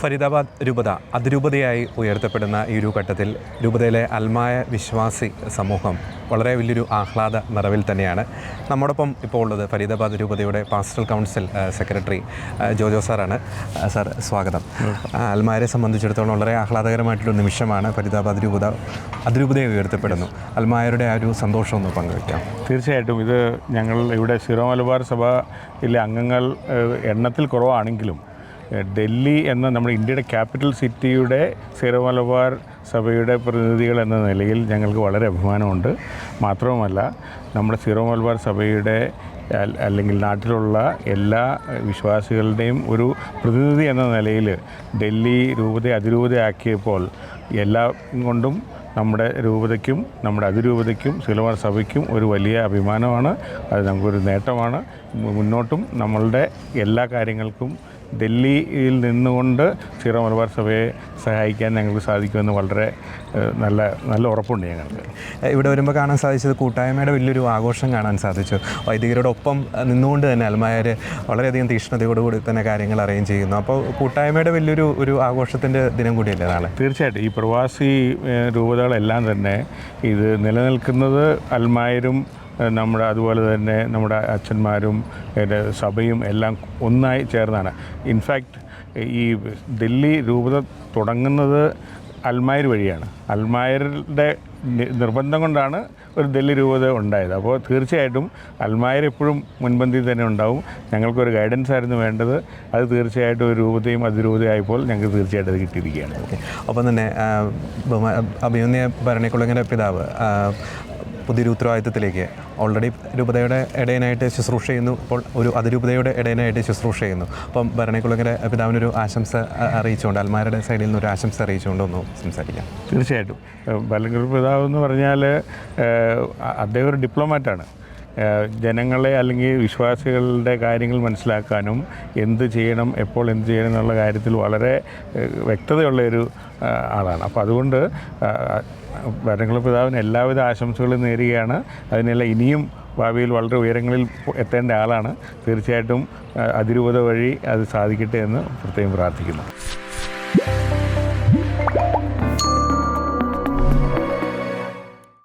ഫരീദാബാദ് രൂപത അതിരൂപതയായി ഉയർത്തപ്പെടുന്ന ഈ ഒരു ഘട്ടത്തിൽ രൂപതയിലെ അൽമായ വിശ്വാസി സമൂഹം വളരെ വലിയൊരു ആഹ്ലാദ നിറവിൽ തന്നെയാണ്. നമ്മോടൊപ്പം ഇപ്പോൾ ഉള്ളത് ഫരീദാബാദ് രൂപതയുടെ പാസ്റ്റൽ കൗൺസിൽ സെക്രട്ടറി ജോജോ സാറാണ്. സാർ സ്വാഗതം. അൽമാരെ സംബന്ധിച്ചിടത്തോളം വളരെ ആഹ്ലാദകരമായിട്ടുള്ള നിമിഷമാണ് ഫരീദാബാദ് രൂപത അതിരൂപതയെ ഉയർത്തപ്പെടുന്നു. അൽമായരുടെ ആ ഒരു സന്തോഷം ഒന്ന് പങ്കുവയ്ക്കാം തീർച്ചയായിട്ടും ഇത് ഞങ്ങൾ ഇവിടെ സിറോ മലബാർ സഭയിലെ അംഗങ്ങൾ എണ്ണത്തിൽ കുറവാണെങ്കിലും ഡൽഹി എന്ന നമ്മുടെ ഇന്ത്യയുടെ ക്യാപിറ്റൽ സിറ്റിയുടെ സിറോ മലബാർ സഭയുടെ പ്രതിനിധികൾ എന്ന നിലയിൽ ഞങ്ങൾക്ക് വളരെ അഭിമാനമുണ്ട്. മാത്രവുമല്ല നമ്മുടെ സിറോ മലബാർ സഭയുടെ അല്ലെങ്കിൽ നാട്ടിലുള്ള എല്ലാ വിശ്വാസികളുടെയും ഒരു പ്രതിനിധി എന്ന നിലയിൽ ഡൽഹി രൂപതയെ അതിരൂപതയാക്കിയപ്പോൾ എല്ലാ കൊണ്ടും നമ്മുടെ രൂപതയ്ക്കും നമ്മുടെ അതിരൂപതയ്ക്കും സിലവാർ സഭയ്ക്കും ഒരു വലിയ അഭിമാനമാണ്. അത് നമുക്കൊരു നേട്ടമാണ്. മുന്നോട്ടും നമ്മളുടെ എല്ലാ കാര്യങ്ങൾക്കും ഡൽഹിയിൽ നിന്നുകൊണ്ട് സീറോ മലബാർ സഭയെ സഹായിക്കാൻ ഞങ്ങൾക്ക് സാധിക്കുമെന്ന് വളരെ നല്ല നല്ല ഉറപ്പുണ്ട് ഞങ്ങൾക്ക്. ഇവിടെ വരുമ്പോൾ കാണാൻ സാധിച്ചത് കൂട്ടായ്മയുടെ വലിയൊരു ആഘോഷം കാണാൻ സാധിച്ചു. വൈദികരോടൊപ്പം ഒപ്പം നിന്നുകൊണ്ട് തന്നെ അൽമായർ വളരെയധികം തീക്ഷ്ണതയോടുകൂടി തന്നെ കാര്യങ്ങൾ അറേഞ്ച് ചെയ്യുന്നു. അപ്പോൾ കൂട്ടായ്മയുടെ വലിയൊരു ഒരു ആഘോഷത്തിന്റെ ദിനം കൂടിയല്ലേ നാളെ? തീർച്ചയായിട്ടും. ഈ പ്രവാസി രൂപതകളെല്ലാം തന്നെ ഇത് നിലനിൽക്കുന്നത് അൽമായരും നമ്മുടെ അതുപോലെ തന്നെ നമ്മുടെ അച്ഛന്മാരും സഭയും എല്ലാം ഒന്നായി ചേർന്നാണ്. ഇൻഫാക്റ്റ് ഈ ഡൽഹി രൂപത തുടങ്ങുന്നത് അൽമായർ വഴിയാണ്. അൽമായരുടെ നിർബന്ധം കൊണ്ടാണ് ഒരു ഡൽഹി രൂപത ഉണ്ടായത്. അപ്പോൾ തീർച്ചയായിട്ടും അൽമായർ എപ്പോഴും മുൻപന്തിയിൽ തന്നെ ഉണ്ടാവും. ഞങ്ങൾക്കൊരു ഗൈഡൻസ് ആയിരുന്നു വേണ്ടത്. അത് തീർച്ചയായിട്ടും ഒരു രൂപതയും അതിരൂപതയായപ്പോൾ ഞങ്ങൾക്ക് തീർച്ചയായിട്ടും അത് കിട്ടിയിരിക്കുകയാണ്. ഓക്കെ. ഒപ്പം തന്നെ അഭിമന്യ ഭരണിക്കുളങ്ങര പിതാവ് പുതിയൊരു ഉത്തരവാദിത്തത്തിലേക്ക് ഓൾറെഡി രൂപതയുടെ ഇടയനായിട്ട് ശുശ്രൂഷ ചെയ്യുന്നു. ഇപ്പോൾ ഒരു അതിരൂപതയുടെ ഇടയനായിട്ട് ശുശ്രൂഷ ചെയ്യുന്നു. അപ്പം ഭരണിക്കുളങ്ങര പിതാവിനൊരു ആശംസ അറിയിച്ചുകൊണ്ട് അൽമാരുടെ സൈഡിൽ നിന്ന് ഒരു ആശംസ അറിയിച്ചുകൊണ്ട് ഒന്ന് സംസാരിക്കാം. തീർച്ചയായിട്ടും. ബലങ്കർ പിതാവ് എന്ന് പറഞ്ഞാൽ അദ്ദേഹം ഒരു ഡിപ്ലോമാറ്റാണ് ജനങ്ങളെ അല്ലെങ്കിൽ വിശ്വാസികളുടെ കാര്യങ്ങൾ മനസ്സിലാക്കാനും എന്ത് ചെയ്യണം എപ്പോൾ എന്ത് ചെയ്യണം എന്നുള്ള കാര്യത്തിൽ വളരെ വ്യക്തതയുള്ള ഒരു ആളാണ്. അപ്പോൾ അതുകൊണ്ട് വരങ്ങൾ പിതാവിന് എല്ലാവിധ ആശംസകളും നേരുകയാണ്. അതിനെല്ലാം ഇനിയും ഭാവിയിൽ വളരെ ഉയരങ്ങളിൽ എത്തേണ്ട ആളാണ്. തീർച്ചയായിട്ടും അതിരൂപത വഴി അത് സാധിക്കട്ടെ എന്ന് പ്രത്യേകം പ്രാർത്ഥിക്കുന്നു.